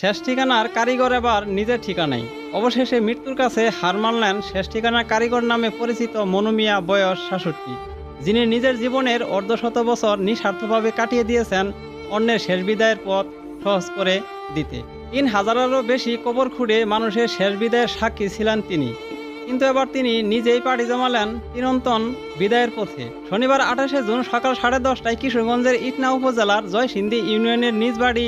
শেষ ঠিকানার কারিগর এবার নিজের ঠিকানায়। অবশেষে মৃত্যুর কাছে হার মানলেন শেষ ঠিকানার কারিগর নামে পরিচিত মনুমিয়া বয়স সাতষট্টি, যিনি নিজের জীবনের অর্ধশত বছর নিঃস্বার্থভাবে কাটিয়ে দিয়েছেন অন্যের শেষ বিদায়ের পথ সহজ করে দিতে। তিন হাজারেরও বেশি কবর খুঁড়ে মানুষের শেষ বিদায়ের সাক্ষী ছিলেন তিনি। কিন্তু এবার তিনি নিজেই পাড়ি জমালেন চিরন্তন বিদায়ের পথে। শনিবার আঠাশে জুন সকাল সাড়ে দশটায় কিশোরগঞ্জের ইটনা উপজেলার জয়সিন্ধি ইউনিয়নের নিজ বাড়ি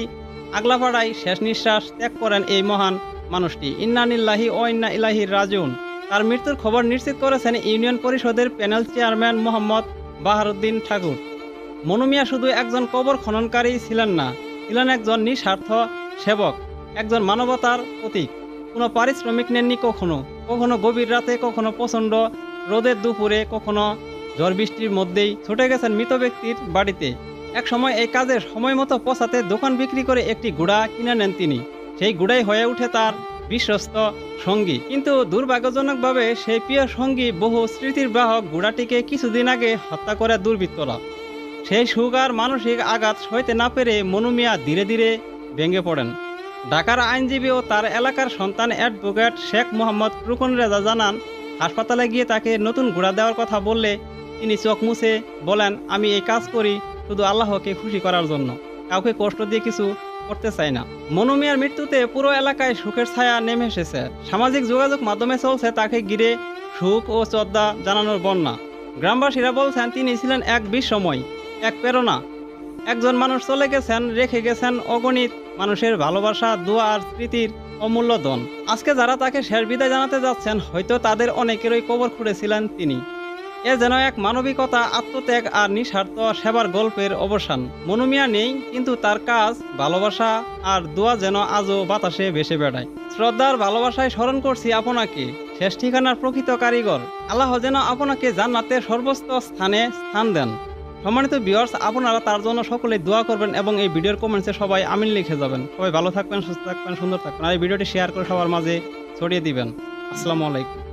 আগলাপাড়ায় শেষ নিঃশ্বাস ত্যাগ করেন এই মহান মানুষটি। ইন্নানিল্লাহি ও ইন্না ইলাহির রাজুন তার মৃত্যুর খবর নিশ্চিত করেছেন ইউনিয়ন পরিষদের প্যানেল চেয়ারম্যান মোহাম্মদ বাহারুদ্দিন ঠাকুর। মনুমিয়া শুধু একজন কবর খননকারী ছিলেন না, ছিলেন একজন নিঃস্বার্থ সেবক, একজন মানবতার প্রতীক। কোনো পারিশ্রমিক নেননি কখনো কখনো গভীর রাতে, কখনো প্রচণ্ড রোদের দুপুরে, কখনো ঝড় বৃষ্টির মধ্যেই ছুটে গেছেন মৃত ব্যক্তির বাড়িতে। এক সময় এই কাজের সময় মতো পৌঁছাতে দোকান বিক্রি করে একটি গুড়া কিনে নেন তিনি। সেই গুড়াই হয়ে উঠে তার বিশ্বস্ত সঙ্গী। কিন্তু দুর্ভাগ্যজনকভাবে সেই প্রিয় সঙ্গী বহু স্মৃতির বাহক গুড়াটিকে কিছুদিন আগে হত্যা করে দুর্বৃত্তরা। সেই সুখ আর মানসিক আঘাত সইতে না পেরে মনুমিয়া ধীরে ধীরে ভেঙে পড়েন। ঢাকার আইনজীবী ও তার এলাকার সন্তান অ্যাডভোকেট শেখ মোহাম্মদ রুকন রেজা জানান, হাসপাতালে গিয়ে তাকে নতুন ঘোড়া দেওয়ার কথা বললে তিনি চোখ মুছে বলেন, আমি এই কাজ করি শুধু আল্লাহকে খুশি করার জন্য। কাউকে কষ্ট দিয়ে কিছু করতে চাই না। মনুমিয়ার মৃত্যুতে পুরো এলাকায় সুখের ছায়া নেমে এসেছে। সামাজিক যোগাযোগ মাধ্যমে চলছে তাকে ঘিরে সুখ ও শ্রদ্ধা জানানোর বন্যা। গ্রামবাসীরা বলছেন, তিনি ছিলেন এক বিস্ময়, এক প্রেরণা। একজন মানুষ চলে গেছেন, রেখে গেছেন অগণিত মানুষের ভালোবাসা, দোয়া আর স্মৃতির অমূল্য ধন। আজকে যারা তাকে শেষ বিদায় জানাতে যাচ্ছেন, হয়তো তাদের অনেকেরই কবর খুঁড়েছিলেন তিনি। এ যেন এক মানবিকতা, আত্মত্যাগ আর নিঃস্বার্থ সেবার গল্পের অবসান। মনুমিয়া নেই, কিন্তু তার কাজ, ভালোবাসা আর দোয়া যেন আজও বাতাসে ভেসে বেড়ায়। শ্রদ্ধার ভালোবাসায় স্মরণ করছি আপনাকে, শেষ ঠিকানার প্রকৃত কারিগর। আল্লাহ যেন আপনাকে জান্নাতের সর্বোচ্চ স্থানে স্থান দেন। সম্মানিত ভিউয়ার্স আপনারা তার জন্য সকলে দোয়া করবেন এবং এই ভিডিওর কমেন্টসে সবাই আমিন লিখে যাবেন। সবাই ভালো থাকবেন, সুস্থ থাকবেন, সুন্দর থাকবেন, আর এই ভিডিওটি শেয়ার করে সবার মাঝে ছড়িয়ে দিবেন। আসসালামু আলাইকুম।